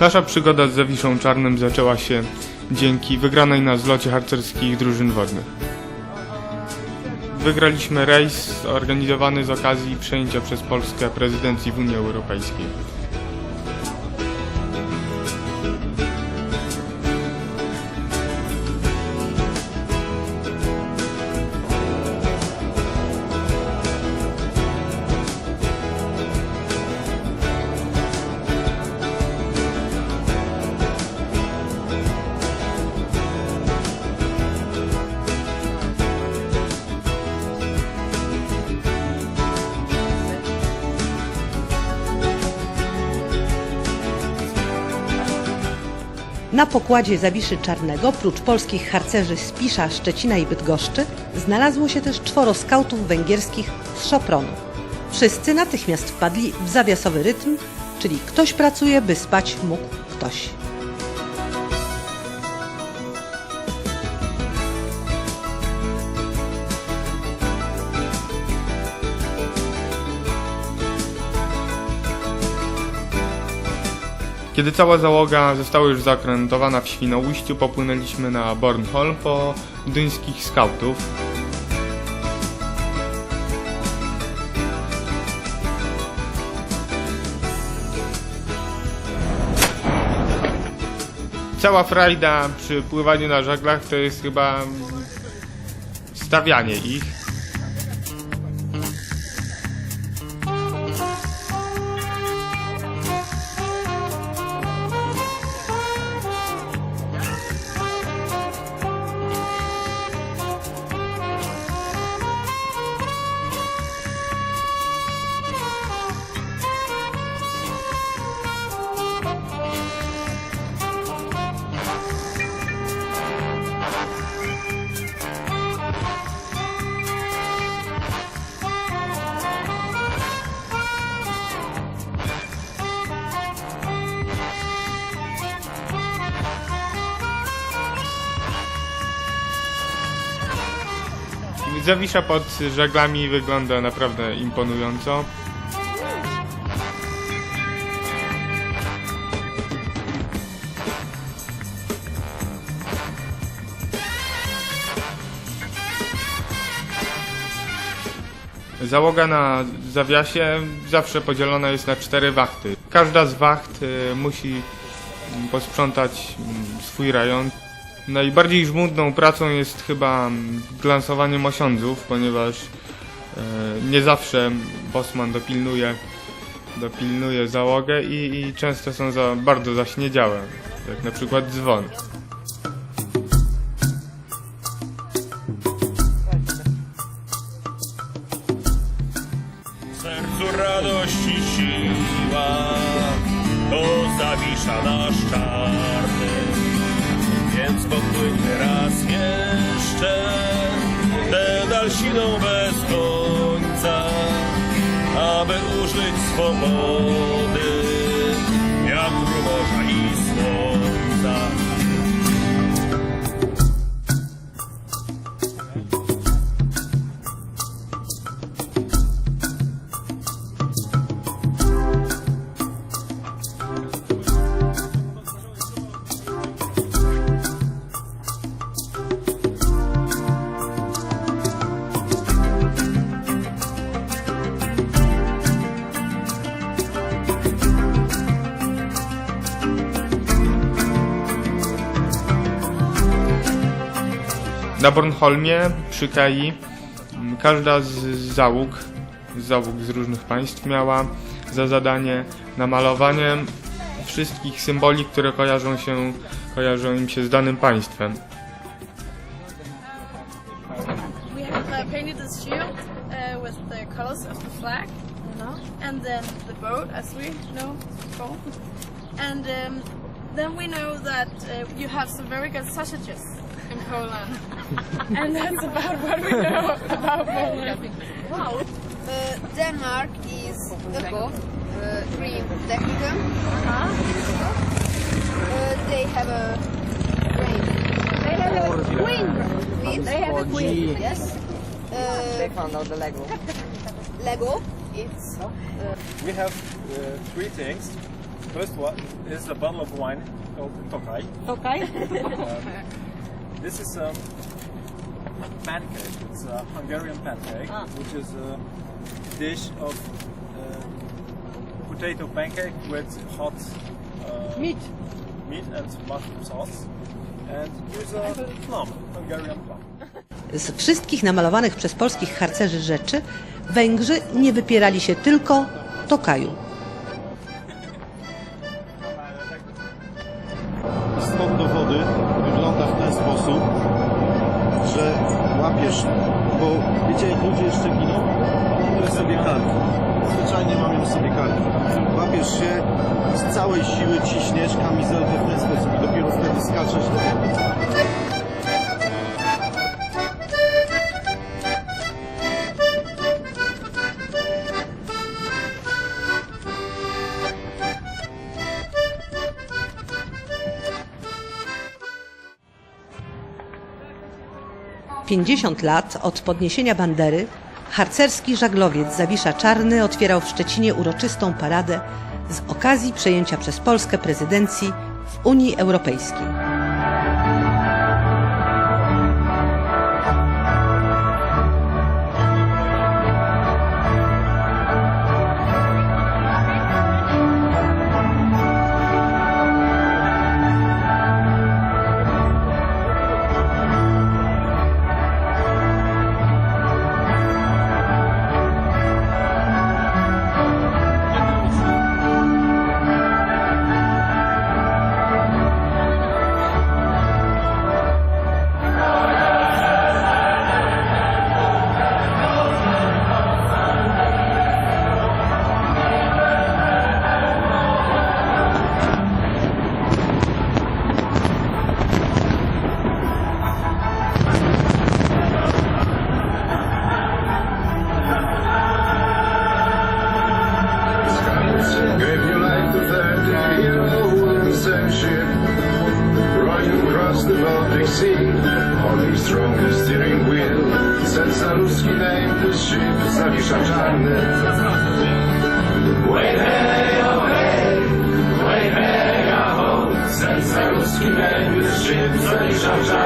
Nasza przygoda z Zawiszą Czarnym zaczęła się dzięki wygranej na zlocie harcerskich drużyn wodnych. Wygraliśmy rejs organizowany z okazji przejęcia przez Polskę prezydencji w Unii Europejskiej. Na pokładzie Zawiszy Czarnego, prócz polskich harcerzy z Pisza, Szczecina i Bydgoszczy, znalazło się też czworo skautów węgierskich z Szopronu. Wszyscy natychmiast wpadli w zawiasowy rytm, czyli ktoś pracuje, by spać mógł ktoś. Kiedy cała załoga została już zakrętowana w Świnoujściu, popłynęliśmy na Bornholm po duńskich skautów. Cała frajda przy pływaniu na żaglach to jest chyba stawianie ich. Zawisza pod żaglami wygląda naprawdę imponująco. Załoga na zawiasie zawsze podzielona jest na cztery wachty. Każda z wacht y, musi posprzątać mm, swój rejon. Najbardziej żmudną pracą jest chyba mm, glansowanie mosiądzów, ponieważ e, nie zawsze bosman dopilnuje, dopilnuje załogę i, i często są za, bardzo zaśniedziałe, jak na przykład dzwon. Sercu radości siła, to zawisza nasz czarny. Więc popłyńmy raz jeszcze, pedal siną bez końca, aby użyć swobody, Na Bornholmie przy Kai m, każda z załóg, z załóg z różnych państw miała za zadanie namalowanie wszystkich symboli, które kojarzą się, kojarzą im się z danym państwem. We have uh, painted this shield uh, with the colors of the flag, and then the boat, as we know. And um, then we know that uh, you have some very good sausages Poland. and that's about what we know about Poland. Wow. Uh, Denmark is Öko, uh, green technicum. Uh, they have a rain. They have a queen. queen. They have a queen. Yes. Uh, found out the Lego. Lego. It's We have uh, three things. first one is a bottle of wine called Tokai. Okay. This is a pancake. It's a Hungarian pancake, Ah. which is a dish of uh, potato pancake with hot uh, Meat. meat and mushroom sauce. And here's a plum, Hungarian plum. Z wszystkich namalowanych przez polskich harcerzy rzeczy Węgrzy nie wypierali się tylko Tokaju. Ludzie jeszcze giną? Łapiesz sobie kark. Zwyczajnie mam sobie kark. Łapiesz się, z całej siły ciśniesz kamizelkę w ten sposób i dopiero wtedy skaczesz do wody. Pięćdziesiąt lat od podniesienia bandery harcerski żaglowiec Zawisza Czarny otwierał w Szczecinie uroczystą paradę z okazji przejęcia przez Polskę prezydencji w Unii Europejskiej. Gave your life to thirty in a wooden same ship, rowing across the Baltic Sea, holding strong the steering wheel. Serca ruski named the ship, Zawisza Czarny. Way hey, oh hey, way hey, oh Serca ruski named the ship, Zawisza Czarny.